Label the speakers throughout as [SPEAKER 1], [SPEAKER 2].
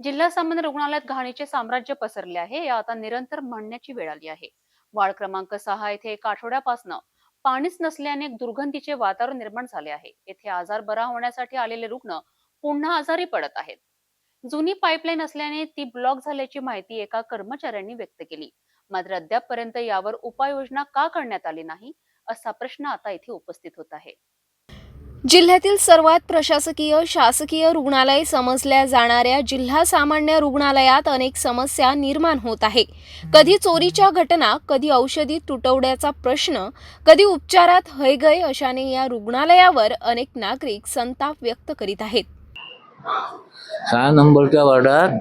[SPEAKER 1] जिल्हा सामान्य रुग्णालयात घाणीचे साम्राज्य पसरले आहे. या आता निरंतर म्हणण्याची वेळ आली आहे. वार्ड क्रमांक सहा येथे एक आठवड्यापासून पाणीच नसल्याने दुर्गंधीचे वातावरण निर्माण झाले आहे. येथे आजार बरा होण्यासाठी आलेले रुग्ण पुन्हा आजारी पडत आहेत. जुनी पाईपलाईन असल्याने ती ब्लॉक झाल्याची माहिती एका कर्मचाऱ्यांनी व्यक्त केली. मात्र अद्यापपर्यंत यावर उपाययोजना का करण्यात आली नाही असा प्रश्न आता इथे उपस्थित होत आहे.
[SPEAKER 2] जिल्ह्यातील सर्वात प्रशासकीय शासकीय रुग्णालय समजल्या जाणाऱ्या जिल्हा सामान्य रुग्णालयात अनेक समस्या निर्माण होत आहे. कधी चोरीच्या घटना कधी औषधी तुटवड्याचा प्रश्न कधी उपचारात हयगय अशाने या रुग्णालयावर अनेक नागरिक संताप व्यक्त करीत आहेत.
[SPEAKER 3] सहा नंबरच्या वार्डात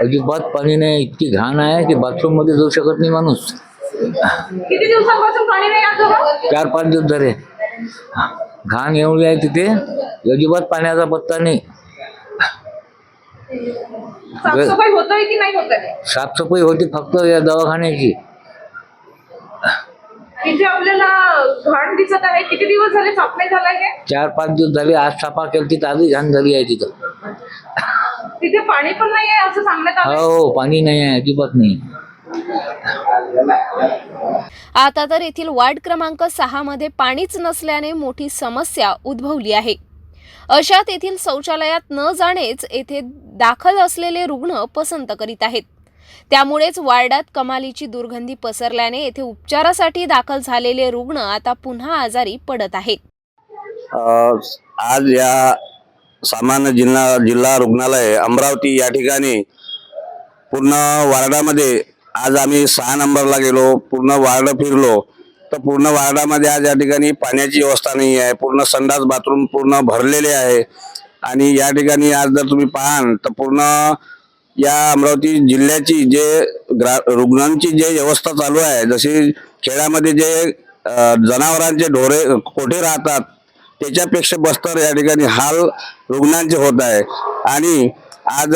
[SPEAKER 3] अजिबात पाणी नाही इतकी घाण आहे की बाथरूममध्ये जाऊ शकत नाही माणूस.
[SPEAKER 4] किती दिवसांपासून पाणी नाही आजोबा
[SPEAKER 3] चार पाच दिवस झाले. घाण एवढी आहे तिथे. अजिबात पाण्याचा पत्ता नाही.
[SPEAKER 4] साफसफाई होतोय की नाही होत आहे
[SPEAKER 3] साफसफाई होती फक्त या दवाखान्याची.
[SPEAKER 4] इथे आपल्याला घाण दिसत आहे. किती दिवस झाले साफ नाही झालाय हे?
[SPEAKER 3] चार पाच दिवस झाले. आज साफा केली तर आधी घाण झाली आहे तिथं.
[SPEAKER 4] तिथे पाणी पण नाही आहे असं सांगण्यात आलं
[SPEAKER 3] हो पाणी नाही आहे अजिबात नाही.
[SPEAKER 2] आता तर येथील वार्ड क्रमांक सहा मध्ये पाणीच नसल्याने मोठी समस्या उद्भवली आहे. अशात येथील शौचालयात न जाणेच येथे दाखल असलेले रुग्ण पसंत करीत आहेत. त्यामुळेच वार्डात कमालीची दुर्गंधी पसरल्याने येथे उपचारासाठी दाखल झालेले रुग्ण आता पुन्हा आजारी पडत आहेत.
[SPEAKER 5] आज या सामान्य जिल्हा जिल्हा रुग्णालय अमरावती या ठिकाणी पूर्ण वार्डामध्ये आज आम्ही सहा नंबरला गेलो पूर्ण वार्ड फिरलो. तर पूर्ण वार्डामध्ये आज या ठिकाणी पाण्याची व्यवस्था नाही आहे पूर्ण संडास बाथरूम पूर्ण भरलेले आहे. आणि या ठिकाणी आज जर तुम्ही पाहाल तर पूर्ण या अमरावती जिल्ह्याची जे ग्रा रुग्णांची जे व्यवस्था चालू आहे जशी खेड्यामध्ये जे जनावरांचे ढोरे कोठे राहतात त्याच्यापेक्षा बस्तर या ठिकाणी हाल रुग्णांचे होत आहे. आणि आज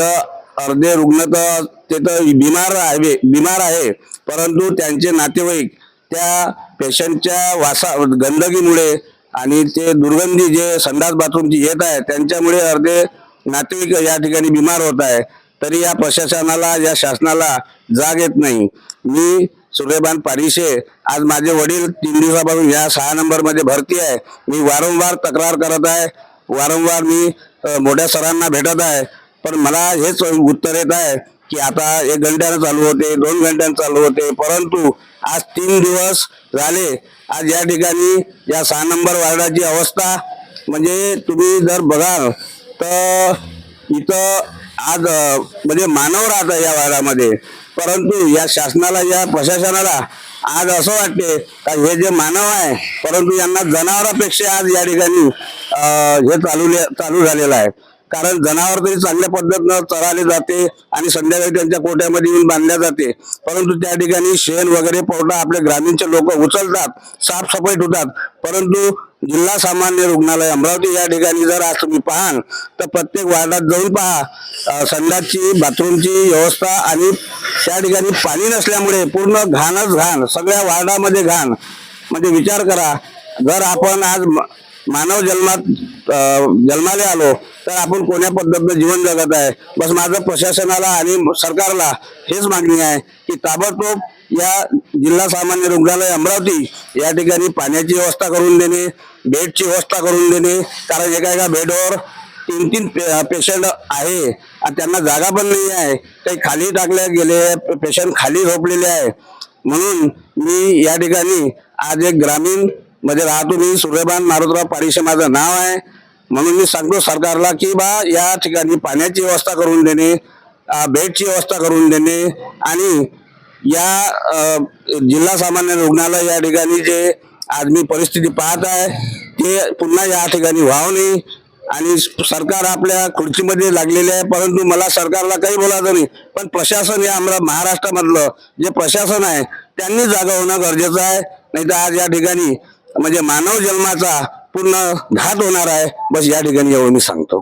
[SPEAKER 5] अर्धे रुग्ण तर ते तर बिमार आहे बिमार आहे. परंतु त्यांचे नातेवाईक त्या पेशंटच्या वासा गंदगीमुळे आणि ते दुर्गंधी जे संडास बाथरूमची येत आहे त्यांच्यामुळे अर्धे नातेवाईक या ठिकाणी बिमार होत आहे. तरी या प्रशासनाला या शासनाला जाग येत नाही. मी सूर्यबान पारिशे आज माझे वडील तीन दिवसापासून या सहा नंबरमध्ये भरती आहे. मी वारंवार तक्रार करत आहे. वारंवार मी मोठ्या सरांना भेटत आहे. पण मला हेच उत्तर येत आहे की आता एक घंट्यानं चालू होते दोन घंट्यानं चालू होते परंतु आज तीन दिवस झाले. आज या ठिकाणी या सहा नंबर वार्डाची अवस्था म्हणजे तुम्ही जर बघाल तर इथं आज म्हणजे मानव राहतं या वार्डामध्ये. परंतु या शासनाला या प्रशासनाला आज असं वाटते का हे जे मानव आहे परंतु यांना जनावरांपेक्षा आज या ठिकाणी हे चालू चालू झालेलं आहे. कारण जनावर तरी चांगल्या पद्धतीनं चराले जाते आणि संध्याकाळी त्यांच्या कोट्यामध्ये येऊन बांधल्या जाते. परंतु त्या ठिकाणी शेण वगैरे पवटा आपले ग्रामीणचे लोक उचलतात साफसफाई ठेवतात परंतु जिल्हा सामान्य रुग्णालय अमरावती या ठिकाणी जर आज तुम्ही पाहाल तर प्रत्येक वार्डात जाऊन पहा. संध्याची संडासची बाथरूमची व्यवस्था आणि त्या ठिकाणी पाणी नसल्यामुळे पूर्ण घाणच घाण. सगळ्या वार्डामध्ये घाण. म्हणजे विचार करा. जर आपण आज मानव जन्मात जन्माले जन्माला आलो तर आपण कोण्या पद्धतीनं जीवन जगत आहे? बस माझं प्रशासनाला आणि सरकारला हेच मागणी आहे की ताबडतोब या जिल्हा सामान्य रुग्णालय अमरावती या ठिकाणी पाण्याची व्यवस्था करून देणे बेडची व्यवस्था करून देणे कारण एका एका बेडवर तीन तीन पे पेशंट आहे आणि त्यांना जागा पण नाही आहे. काही खाली टाकले गेले पेशंट खाली झोपलेले आहे. म्हणून मी या ठिकाणी आज एक ग्रामीण म्हणजे मध्ये राहतो मी सूर्यभान मारुतराव पारिशे माझं नाव आहे. म्हणून मी सांगतो सरकारला की बा या ठिकाणी पाण्याची व्यवस्था करून देणे बेडची व्यवस्था करून देणे आणि या जिल्हा सामान्य रुग्णालय या ठिकाणी जे आज मी परिस्थिती पाहत आहे ते पुन्हा या ठिकाणी व्हावं नाही आणि सरकार आपल्या खुर्चीमध्ये लागलेले आहे. परंतु मला सरकारला काही बोलायचं नाही. पण प्रशासन या आम्हाला महाराष्ट्रामधलं जे प्रशासन आहे त्यांनी जागा होणं गरजेचं आहे. नाही तर आज या ठिकाणी म्हणजे मानव जन्माचा पूर्ण घात होणार आहे. बस या ठिकाणी एवढं मी सांगतो.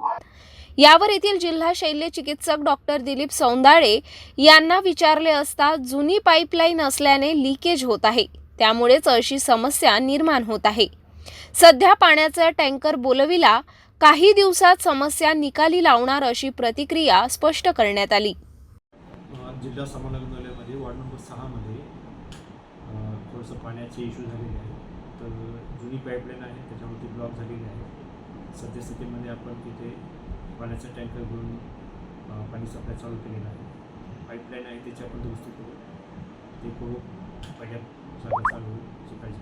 [SPEAKER 2] यावर येथील जिल्हा शल्य चिकित्सक डॉक्टर दिलीप सौंदाळे यांना विचारले असता जुनी पाईपलाईन असल्याने लिकेज होत आहे. त्यामुळेच अशी समस्या निर्माण होत आहे. सध्या पाण्याचा टँकर बोलविला काही दिवसात समस्या निकाली लावणार अशी प्रतिक्रिया स्पष्ट करण्यात आली.
[SPEAKER 6] जिल्हा समन्वयालयामध्ये वार्ड नंबर सहामध्ये थोडंसं पाण्याचे इश्यू झालेले आहे तर जुनी पाईपलाईन आहे त्याच्यावरती ब्लॉक झालेली आहे. सद्यस्थितीमध्ये आपण तिथे पाण्याचा टँकर घेऊन पाणी सप्लाय चालू केलेला आहे. पाईपलाईन आहे त्याची आपण दुरुस्ती करू. ते करू. पहिल्या चालू होईल सकाळी.